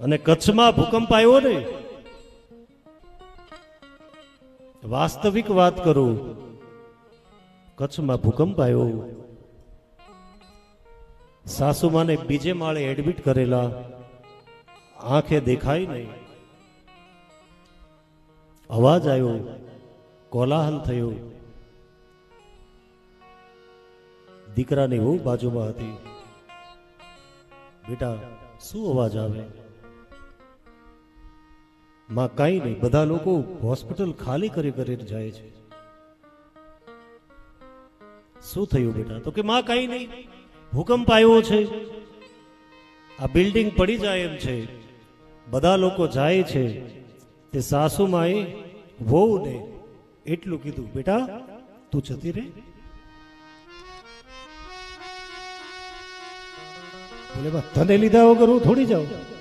અને કચ્છમાં ભૂકંપ આવ્યો ને વાસ્તવિક વાત કરું, કચ્છમાં ભૂકંપ આવ્યો. સાસુમાને બીજે માળે એડમિટ કરેલા, આંખે દેખાય નહીં. અવાજ આવ્યો, કોલાહલ થયો. દીકરાની વહુ બાજુમાં હતી. બેટા, શું અવાજ આવે? માં કાંઈ નહીં, બધા લોકો હોસ્પિટલ ખાલી કરી કરીને જાય છે. શું થયું બેટા? તો કે માં કાંઈ નહીં, ભૂકંપ આવ્યો છે. આ બિલ્ડિંગ પડી જાય એમ છે. બધા લોકો જાય છે. તે સાસુમાએ વહુને એટલું કીધું, બેટા, તું જતી રે બોલે તને લીધા વગર હું થોડી જાઉં?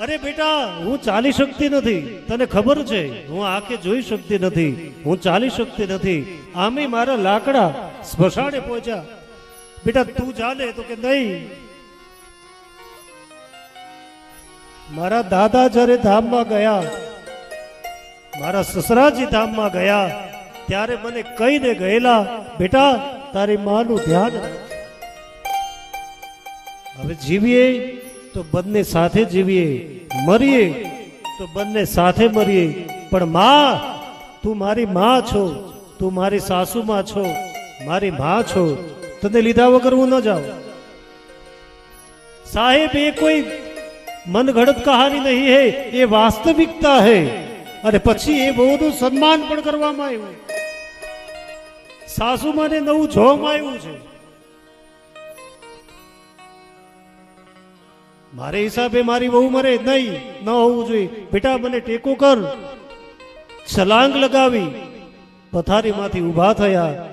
અરે બેટા, હું ચાલી શકતી નથી. તને ખબર છે, હું આંખે જોઈ શકતી નથી. હું ચાલી શકતી નથી. આમે મારા લાકડા સ્મશાને પહોંચ્યા. બેટા, તું ચાલે તો કે નહીં. મારા દાદા જ્યારે ધામમાં ગયા, મારા સસરાજી ધામમાં ગયા, ત્યારે મને કહીને ગયેલા, બેટા, તારી માનું ધ્યાન હવે જીવીએ તો બંને સાથે જીવીએ, મરીએ, તો બંને સાથે મરીએ. પણ માં, તું મારી માં છો, તું મારી સાસુમાં છો, મારી માં છો. તને લીધા વગર હું ન જાઉં. સાહેબ, એ કોઈ મનગઢત કહાની નહીં હે, એ વાસ્તવિકતા હે. અને પછી એ બહુનું સન્માન પણ કરવામાં આવ્યું. સાસુમાને નવું જોવામાં આવ્યું છે. મારે હિસાબે મારી બહુ મરે નહીં, ન હોવું જોઈએ. બેટા, મને ટેકો કર. છલાંગ લગાવી. પથારીમાંથી ઊભા થયા.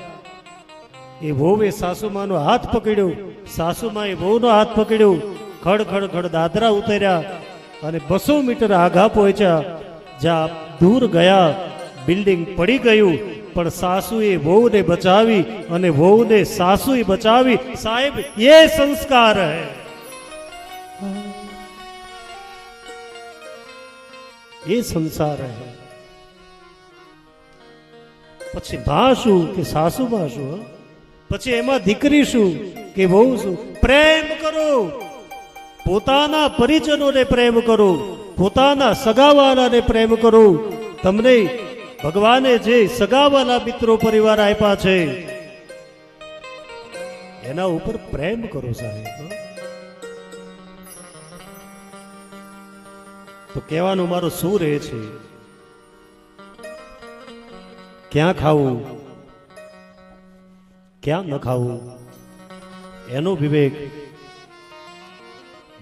એ વહુએ સાસુમાનો હાથ પકડ્યો. સાસુમાએ વહુનો હાથ પકડ્યો. ખડ ખડ ખડ દાદરા ઉતર્યા અને બસો મીટર આઘા પહોંચ્યા. જ્યાં દૂર ગયા. બિલ્ડિંગ પડી ગયું. પણ સાસુએ વહુને બચાવી અને વહુને સાસુએ બચાવી. સાહેબ, એ સંસ્કાર હૈ. એ સંસાર હે પછી ભા શું કે સાસુમાં શું પછી એમાં દીકરી શું કે બહુ શું પ્રેમ કરો પોતાના પરિજનોને પ્રેમ કરો, પોતાના સગાવાલાને પ્રેમ કરો। તમને ભગવાને જે સગાવાલા મિત્રો પરિવાર આપ્યા છે, એના ઉપર પ્રેમ કરો સાહેબ. તો કહેવાનું મારું શું રહે છે, ક્યાં ખાવું, ક્યાં ન ખાવું? એનો વિવેક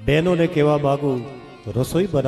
બહેનોને કહેવા માગું, રસોઈ બનાવ